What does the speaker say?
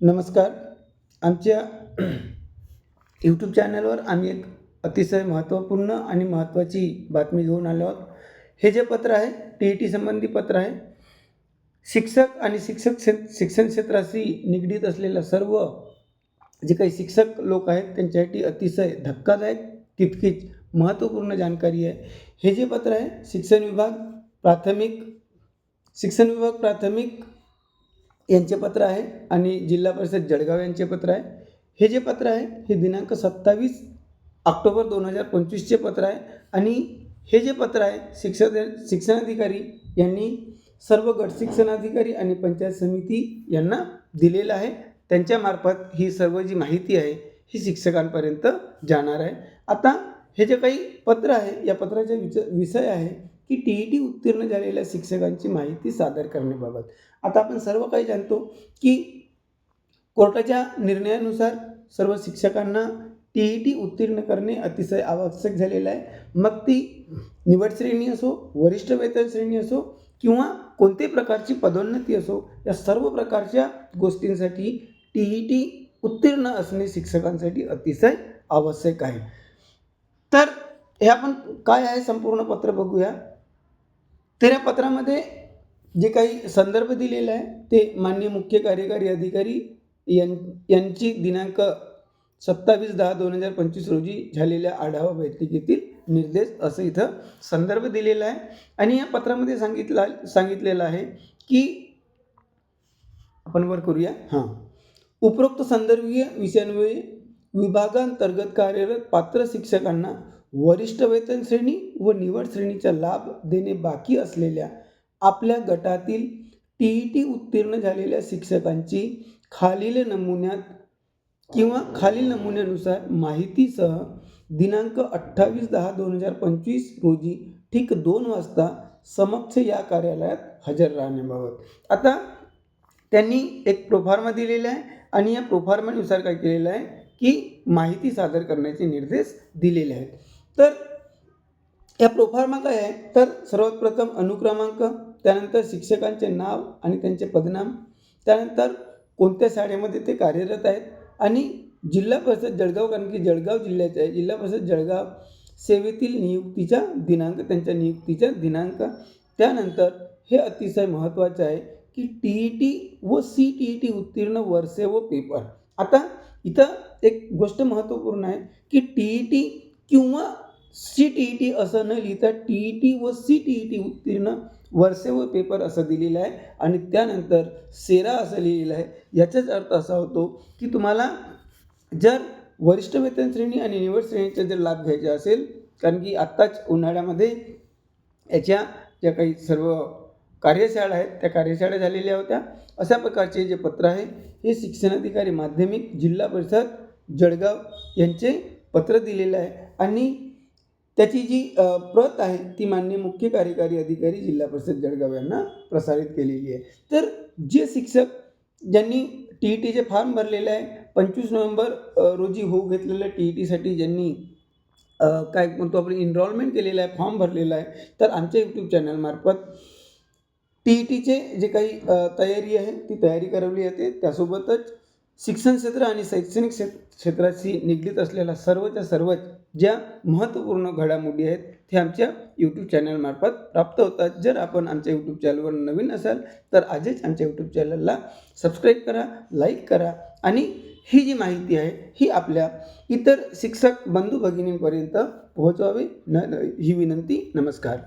नमस्कार. आमच्या यूट्यूब चॅनलवर आम्ही एक अतिशय महत्त्वपूर्ण आणि महत्त्वाची बातमी घेऊन आलो आहोत. हे जे पत्र आहे टी ई टी संबंधी पत्र आहे शिक्षक आणि शिक्षक क्षे शिक्षण क्षेत्राशी निगडीत असलेल्या सर्व जे काही शिक्षक लोक आहेत त्यांच्यासाठी अतिशय धक्कादायक तितकीच महत्त्वपूर्ण जानकारी आहे. हे जे पत्र आहे शिक्षण विभाग प्राथमिक शिक्षण विभाग प्राथमिक यांचे पत्र आहे आणि जिल्हा परिषद जळगाव यांचे पत्र आहे. हे जे पत्र आहे हे दिनांक सत्तावीस ऑक्टोबर दोन हजार पंचवीसचे पत्र आहे आणि हे जे पत्र आहे शिक्षक शिक्षणाधिकारी यांनी सर्व गट शिक्षणाधिकारी आणि पंचायत समिती यांना दिलेलं आहे. त्यांच्यामार्फत ही सर्व जी माहिती आहे ही शिक्षकांपर्यंत जाणार आहे. आता हे जे काही पत्र आहे या पत्राचा विच विषय आहे की टी ई टी उत्तीर्ण झालेल्या शिक्षकांची माहिती सादर करण्याबाबत. आता आपण सर्व काही जाणतो की कोर्टाच्या निर्णयानुसार सर्व शिक्षकांना टी ई टी उत्तीर्ण करणे अतिशय आवश्यक झालेलं आहे. मग ती निवड श्रेणी असो वरिष्ठ वेतन श्रेणी असो किंवा कोणत्याही प्रकारची पदोन्नती असो या सर्व प्रकारच्या गोष्टींसाठी टी ई टी उत्तीर्ण असणे शिक्षकांसाठी अतिशय आवश्यक आहे. तर हे आपण काय आहे संपूर्ण पत्र बघूया. तर या पत्रामध्ये जे काही संदर्भ दिलेला आहे ते मान्य मुख्य कार्यकारी अधिकारी यां यांची दिनांक सत्तावीस दहा दोन हजार पंचवीस रोजी झालेल्या आढावा बैठकीतील निर्देश असं इथं संदर्भ दिलेला आहे. आणि या पत्रामध्ये सांगितला सांगितलेलं आहे की आपण वर करूया. हां. उपरोक्त संदर्भीय विषयांमुळे विभागांतर्गत कार्यरत पात्र शिक्षकांना वरिष्ठ वेतन श्रेणी व निवड श्रेणीचा लाभ देणे बाकी असलेल्या आपल्या गटातील टी ई टी उत्तीर्ण झालेल्या शिक्षकांची खालील नमुन्यात किंवा खालील नमुन्यानुसार माहितीसह दिनांक अठ्ठावीस दहा दोन हजार पंचवीस रोजी ठीक दोन वाजता समक्ष या कार्यालयात हजर राहण्याबाबत. आता त्यांनी एक प्रोफार्मा दिलेला आहे आणि या प्रोफार्मानुसार काय केलेलं आहे की माहिती सादर करण्याचे निर्देश दिलेले आहेत. तर या प्रोफार्मा काय आहे. तर सर्वात प्रथम अनुक्रमांक त्यानंतर शिक्षकांचे नाव आणि त्यांचे पदनाम त्यानंतर कोणत्या शाळेमध्ये ते कार्यरत आहेत आणि जिल्हा परिषद जळगाव कारण की जळगाव जिल्ह्याचे आहे. जिल्हा परिषद जळगाव सेवेतील नियुक्तीचा दिनांक त्यांच्या नियुक्तीचा दिनांक. त्यानंतर हे अतिशय महत्त्वाचं आहे की टी ई टी व सी टी ई टी उत्तीर्ण वर्षे व पेपर आता इथं एक गोष्ट महत्त्वपूर्ण आहे की टी ई टी किंवा सी टी ई टी असं न लिहिता टी ई टी व सी टी ई टी उत्तीर्ण वर्षे व पेपर असं दिलेलं आहे. आणि त्यानंतर सेरा असं लिहिलेलं आहे. याचाच अर्थ असा होतो की तुम्हाला जर वरिष्ठ वेतन श्रेणी आणि निवड श्रेणीचा जर लाभ घ्यायचा असेल कारण की आत्ताच उन्हाळ्यामध्ये याच्या ज्या काही सर्व कार्यशाळा आहेत त्या कार्यशाळा झालेल्या होत्या. अशा प्रकारचे जे पत्र आहे हे शिक्षणाधिकारी माध्यमिक जिल्हा परिषद जळगाव यांचे पत्र दिलेलं आहे. आणि त्याची जी प्रत आहे ती मान्य मुख्य कार्यकारी अधिकारी जिल्हा परिषद जळगाव यांना प्रसारित केलेली आहे. तर जे शिक्षक ज्यांनी टी ई टीचे फॉर्म भरलेले आहे पंचवीस नोव्हेंबर रोजी होऊ घेतलेल्या टी ई टीसाठी ज्यांनी काय म्हणतो आपण इनरॉलमेंट केलेलं आहे फॉर्म भरलेला आहे तर आमच्या यूट्यूब चॅनलमार्फत टी ई टीचे जे काही तयारी आहे ती तयारी करवली जाते. त्यासोबतच शिक्षण क्षेत्र आणि शैक्षणिक क्षेत्र क्षेत्राशी निगडीत असलेल्या सर्वच्या सर्वच ज्या महत्त्वपूर्ण घडामोडी आहेत ते आमच्या यूट्यूब चॅनलमार्फत प्राप्त होतात. जर आपण आमच्या यूट्यूब चॅनलवर नवीन असाल तर आजच आमच्या यूट्यूब चॅनलला सबस्क्राईब करा लाईक करा आणि ही जी माहिती आहे ही आपल्या इतर शिक्षक बंधू भगिनींपर्यंत पोहोचवावी. न ही विनंती. नमस्कार.